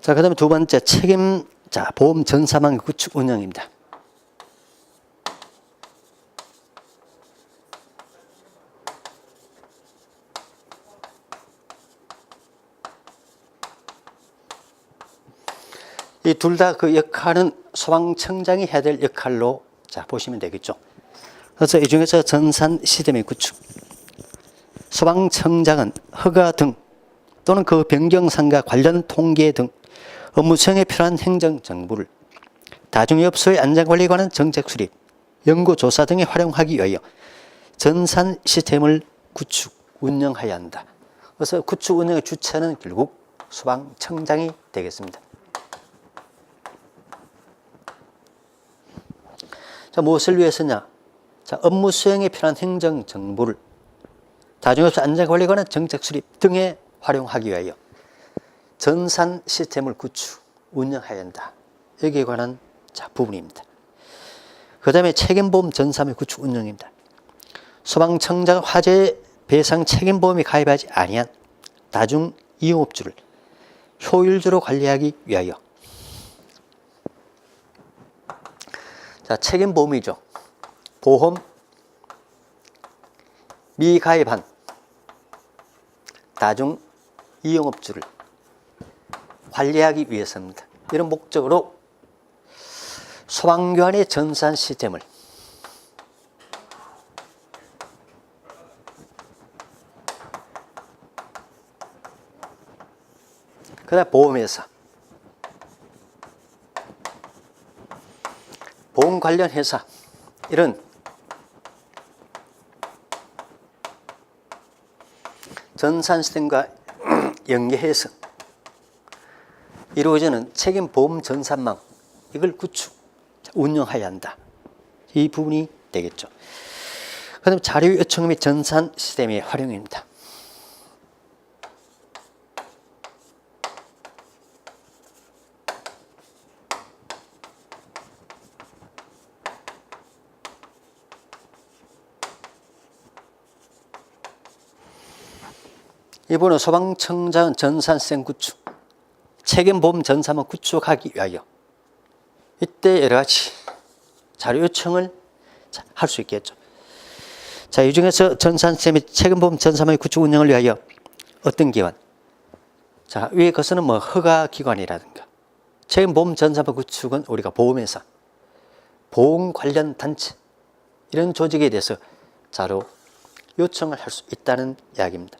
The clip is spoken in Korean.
자, 그 다음에 두 번째 책임, 자, 보험 전사망 구축 운영입니다. 이 둘 다 그 역할은 소방청장이 해야 될 역할로 자, 보시면 되겠죠. 그래서 이 중에서 전산 시스템의 구축. 소방청장은 허가 등 또는 그 변경상과 관련 통계 등 업무 수행에 필요한 행정 정보를 다중업소의 안전관리에 관한 정책 수립, 연구 조사 등에 활용하기 위하여 전산 시스템을 구축, 운영해야 한다. 그래서 구축 운영의 주체는 결국 소방청장이 되겠습니다. 자, 무엇을 위해서냐? 자, 업무 수행에 필요한 행정 정보를 다중업소 안전관리에 관한 정책 수립 등에 활용하기 위하여 전산 시스템을 구축, 운영해야 한다. 여기에 관한 자, 부분입니다. 그 다음에 책임보험 전산의 구축 운영입니다. 소방청장 화재 배상 책임보험이 가입하지 아니한 다중 이용업주를 효율적으로 관리하기 위하여 자, 책임보험이죠. 보험 미가입한 다중 이용업주를 관리하기 위해서입니다. 이런 목적으로 소방관의 전산 시스템을 그다음 보험회사 보험 관련 회사 이런 전산 시스템과 연계해서 이루어지는 책임 보험 전산망 이걸 구축 운영해야 한다. 이 부분이 되겠죠. 그다음 자료 요청 및 전산 시스템의 활용입니다. 이번에 소방청장 전산생 구축, 책임보험 전산망 구축하기 위하여 이때 여러 가지 자료 요청을 할 수 있겠죠. 자, 이 중에서 전산쌤의 책임보험 전산망 구축 운영을 위하여 어떤 기관? 자, 위에 것은 뭐 허가 기관이라든가 책임보험 전산망 구축은 우리가 보험회사, 보험 관련 단체 이런 조직에 대해서 자료 요청을 할 수 있다는 이야기입니다.